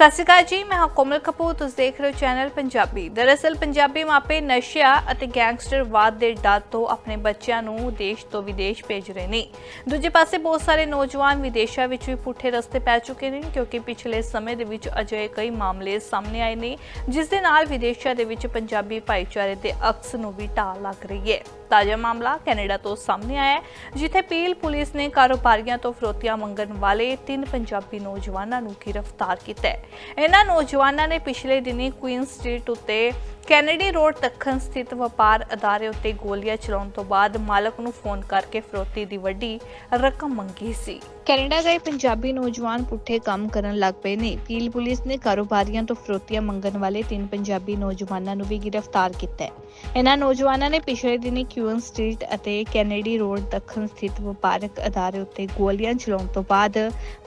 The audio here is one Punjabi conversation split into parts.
ਸਤਿ ਸ਼੍ਰੀ ਅਕਾਲ ਜੀ, ਮੈਂ ਹਾਂ ਕੋਮਲ ਕਪੂਰ, ਤੁਸੀਂ ਦੇਖ ਰਹੇ ਹੋ ਚੈਨਲ ਪੰਜਾਬੀ। ਦਰਅਸਲ ਪੰਜਾਬੀ ਮਾਪੇ ਨਸ਼ਿਆਂ ਅਤੇ ਗੈਂਗਸਟਰਵਾਦ ਦੇ ਡਰ ਤੋਂ ਆਪਣੇ ਬੱਚਿਆਂ ਨੂੰ ਦੇਸ਼ ਤੋਂ ਵਿਦੇਸ਼ ਭੇਜ ਰਹੇ ਨੇ। ਦੂਜੇ ਪਾਸੇ ਬਹੁਤ ਸਾਰੇ ਨੌਜਵਾਨ ਵਿਦੇਸ਼ਾਂ ਵਿੱਚ ਵੀ ਪੁੱਠੇ ਰਸਤੇ ਪੈ ਚੁੱਕੇ ਨੇ ਕਿਉਂਕਿ ਪਿਛਲੇ ਸਮੇਂ ਦੇ ਵਿੱਚ ਅਜਿਹੇ ਕਈ ਮਾਮਲੇ ਸਾਹਮਣੇ ਆਏ ਨੇ, ਜਿਸ ਦੇ ਨਾਲ ਵਿਦੇਸ਼ਾਂ ਦੇ ਵਿੱਚ ਪੰਜਾਬੀ ਭਾਈਚਾਰੇ ਦੇ ਅਕਸ ਨੂੰ ਵੀ ਢਾਲ ਲੱਗ ਰਹੀ ਹੈ। ਤਾਜ਼ਾ ਮਾਮਲਾ ਕੈਨੇਡਾ ਤੋਂ ਸਾਹਮਣੇ ਆਇਆ ਹੈ, ਜਿੱਥੇ ਪੀਲ ਪੁਲਿਸ ਨੇ ਕਾਰੋਬਾਰੀਆਂ ਤੋਂ ਫਰੋਤੀਆਂ ਮੰਗਣ ਵਾਲੇ ਤਿੰਨ ਪੰਜਾਬੀ ਨੌਜਵਾਨਾਂ ਨੂੰ ਗ੍ਰਿਫਤਾਰ ਕੀਤਾ ਹੈ। ਇਹਨਾਂ ਨੌਜਵਾਨਾਂ ਨੇ ਪਿਛਲੇ ਦਿਨੀ ਕੁਈਨ ਸਟਰੀਟ ਉੱਤੇ ਕੈਨੇਡੀ ਰੋਡ ਦੱਖਣ ਸਥਿਤ ਵਪਾਰ ਅਦਾਰੇ ਉੱਤੇ ਗੋਲੀਆਂ ਚਲਾਉਣ ਤੋਂ ਬਾਅਦ ਮਾਲਕ ਨੂੰ ਫੋਨ ਕਰਕੇ ਫਰੋਤੀ ਦੀ ਵੱਡੀ ਰਕਮ ਮੰਗੀ ਸੀ। ਕੈਨੇਡਾ ਗਏ ਪੰਜਾਬੀ ਨੌਜਵਾਨ ਪੁੱਠੇ ਕੰਮ ਕਰਨ ਲੱਗ ਪਏ ਨੇ। ਪੀਲ ਪੁਲਿਸ ਨੇ ਕਾਰੋਬਾਰੀਆਂ ਤੋਂ ਫਰੋਤੀਆਂ ਮੰਗਣ ਵਾਲੇ ਤਿੰਨ ਪੰਜਾਬੀ ਨੌਜਵਾਨਾਂ ਨੂੰ ਵੀ ਗ੍ਰਿਫਤਾਰ ਕੀਤਾ ਹੈ। ਇਹਨਾਂ ਨੌਜਵਾਨਾਂ ਨੇ ਪਿਛਲੇ ਦਿਨੀ ਕਿਊਨ ਸਟਰੀਟ ਅਤੇ ਕੈਨੇਡੀ ਰੋਡ ਦੱਖਣ ਸਥਿਤ ਵਪਾਰਕ ਅਦਾਰੇ ਉੱਤੇ ਗੋਲੀਆਂ ਚਲਾਉਣ ਤੋਂ ਬਾਅਦ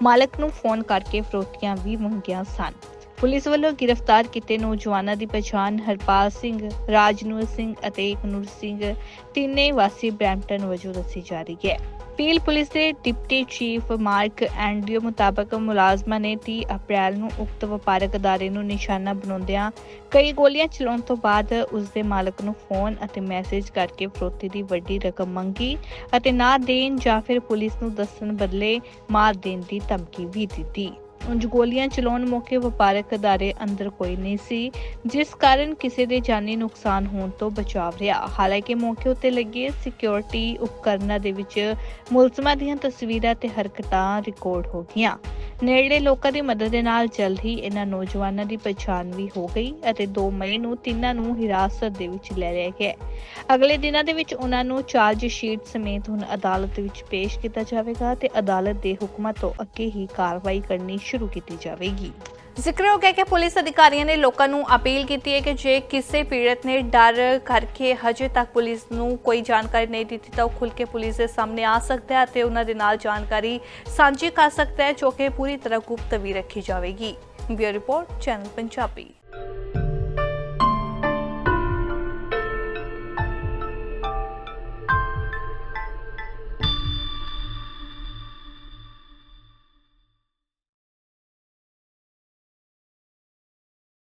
ਮਾਲਕ ਨੂੰ ਫੋਨ ਕਰਕੇ ਫਰੋਤੀਆਂ ਵੀ ਮੰਗੀਆਂ ਸਨ। ਪੁਲਿਸ ਵੱਲੋਂ ਗ੍ਰਿਫਤਾਰ ਕੀਤੇ ਨੌਜਵਾਨਾਂ ਦੀ ਪਛਾਣ ਹਰਪਾਲ ਸਿੰਘ, ਰਾਜਨੂਰ ਸਿੰਘ ਅਤੇ ਇਕਨੂਰ ਸਿੰਘ, ਤਿੰਨੇ ਵਾਸੀ ਬ੍ਰੈਂਪਟਨ ਵਜੋਂ ਦੱਸੀ ਜਾ ਰਹੀ ਹੈ। ਪੀਲ ਪੁਲਿਸ ਦੇ ਡਿਪਟੀ ਚੀਫ ਮਾਰਕ ਐਂਡਰਿਓ ਮੁਤਾਬਕ ਮੁਲਾਜ਼ਮਾਂ ਨੇ 30 ਅਪ੍ਰੈਲ ਨੂੰ ਉਕਤ ਵਪਾਰਕ ਅਦਾਰੇ ਨੂੰ ਨਿਸ਼ਾਨਾ ਬਣਾਉਂਦਿਆਂ ਕਈ ਗੋਲੀਆਂ ਚਲਾਉਣ ਤੋਂ ਬਾਅਦ ਉਸ ਦੇ ਮਾਲਕ ਨੂੰ ਫੋਨ ਅਤੇ ਮੈਸੇਜ ਕਰਕੇ ਫਰੋਤੀ ਦੀ ਵੱਡੀ ਰਕਮ ਮੰਗੀ ਅਤੇ ਨਾ ਦੇਣ ਜਾਂ ਫਿਰ ਪੁਲਿਸ ਨੂੰ ਦੱਸਣ ਬਦਲੇ ਮਾਰ ਦੇਣ ਦੀ ਧਮਕੀ ਵੀ ਦਿੱਤੀ। ਉਂਝ ਗੋਲੀਆਂ ਚਲਾਉਣ ਮੌਕੇ ਵਪਾਰਕ ਅਦਾਰੇ ਅੰਦਰ ਕੋਈ ਨਹੀਂ ਸੀ, ਜਿਸ ਕਾਰਨ ਕਿਸੇ ਦੇ ਜਾਨੀ ਨੁਕਸਾਨ ਹੋਣ ਤੋਂ ਬਚਾਵ ਰਿਹਾ। ਹਾਲਾਂਕਿ ਮੌਕੇ ਉੱਤੇ ਲੱਗੇ ਸਿਕਿਉਰਿਟੀ ਉਪਕਰਨਾਂ ਦੇ ਵਿੱਚ ਮੁਲਜ਼ਮਾਂ ਦੀਆਂ ਤਸਵੀਰਾਂ ਤੇ ਹਰਕਤਾਂ ਰਿਕਾਰਡ ਹੋ ਗਈਆਂ। ਨੇੜਲੇ ਲੋਕਾਂ ਦੀ ਮਦਦ ਦੇ ਨਾਲ ਜਲਦ ਹੀ ਇਹਨਾਂ ਨੌਜਵਾਨਾਂ ਦੀ ਪਛਾਣ ਵੀ ਹੋ ਗਈ ਅਤੇ 2 ਮਈ ਨੂੰ ਤਿੰਨਾਂ ਨੂੰ ਹਿਰਾਸਤ ਦੇ ਵਿੱਚ ਲੈ ਲਿਆ ਗਿਆ ਅਗਲੇ ਦਿਨਾਂ ਦੇ ਵਿੱਚ ਉਹਨਾਂ ਨੂੰ ਚਾਰਜ ਸ਼ੀਟ ਸਮੇਤ ਹੁਣ ਅਦਾਲਤ ਵਿੱਚ ਪੇਸ਼ ਕੀਤਾ ਜਾਵੇਗਾ ਤੇ ਅਦਾਲਤ ਦੇ ਹੁਕਮਾਂ ਤੋਂ ਅੱਗੇ ਹੀ ਕਾਰਵਾਈ ਕਰਨੀ ਸ਼ੁਰੂ ਕੀਤੀ ਜਾਵੇਗੀ। ਜ਼ਿਕਰਯੋਗ ਹੈ ਕਿ ਪੁਲਿਸ ਅਧਿਕਾਰੀਆਂ ਨੇ ਲੋਕਾਂ ਨੂੰ ਅਪੀਲ ਕੀਤੀ ਹੈ ਕਿ ਜੇ ਕਿਸੇ ਪੀੜਤ ਨੇ ਡਰ ਕਰਕੇ ਹਜੇ ਤੱਕ ਪੁਲਿਸ ਨੂੰ ਕੋਈ ਜਾਣਕਾਰੀ ਨਹੀਂ ਦਿੱਤੀ, ਤਾਂ ਉਹ ਖੁੱਲ ਕੇ ਪੁਲਿਸ ਦੇ ਸਾਹਮਣੇ ਆ ਸਕਦਾ ਹੈ ਅਤੇ ਉਹਨਾਂ ਦੇ ਨਾਲ ਜਾਣਕਾਰੀ ਸਾਂਝੀ ਕਰ ਸਕਦਾ ਹੈ, ਜੋ ਕਿ ਪੂਰੀ ਤਰ੍ਹਾਂ ਗੁਪਤ ਵੀ ਰੱਖੀ ਜਾਵੇਗੀ। Bureau report, channel Punjabi.